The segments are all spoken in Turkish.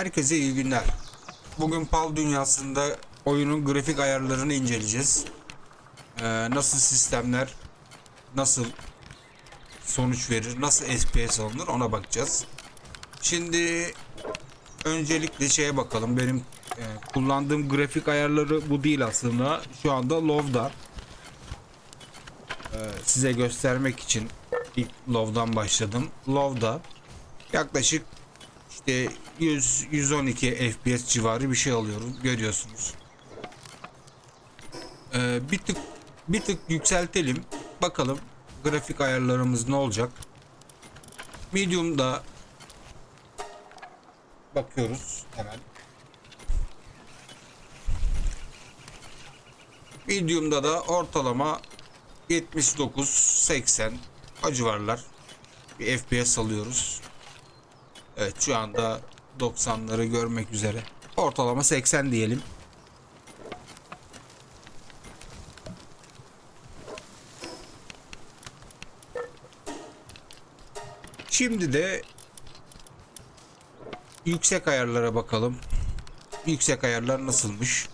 Herkese iyi günler. Bugün PAL dünyasında oyunun grafik ayarlarını inceleyeceğiz. Ee, nasıl sistemler nasıl sonuç verir, nasıl FPS alınır ona bakacağız. Şimdi öncelikle şeye bakalım. Benim e, kullandığım grafik ayarları bu değil aslında. Şu anda Low'da. Ee, size göstermek için ilk Low'dan başladım. Low'da yaklaşık işte 100 112 FPS civarı bir şey alıyorum görüyorsunuz. Ee, bir tık bir tık yükseltelim. Bakalım grafik ayarlarımız ne olacak. Medium'da bakıyoruz hemen. Medium'da da ortalama 79-80 o civarlar bir FPS alıyoruz. Evet şu anda 90'ları görmek üzere. Ortalama 80 diyelim. Şimdi de yüksek ayarlara bakalım. Yüksek ayarlar nasılmış?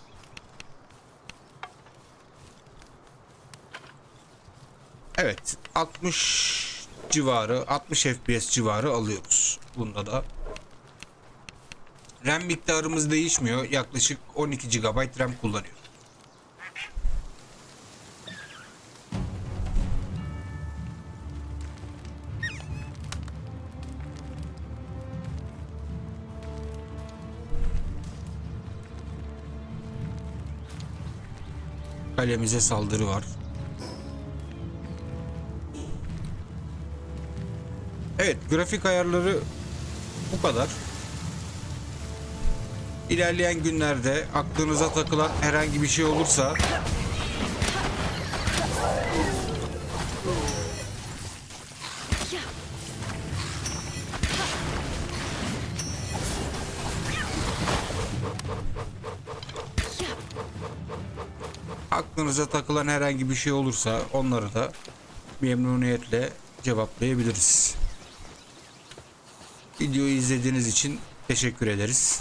Evet 60 civarı 60 FPS civarı alıyoruz. Bunda da RAM miktarımız değişmiyor. Yaklaşık 12 GB RAM kullanıyor. Kalemize saldırı var. Evet, grafik ayarları bu kadar. İlerleyen günlerde aklınıza takılan herhangi bir şey olursa aklınıza takılan herhangi bir şey olursa onları da memnuniyetle cevaplayabiliriz. Videoyu izlediğiniz için teşekkür ederiz.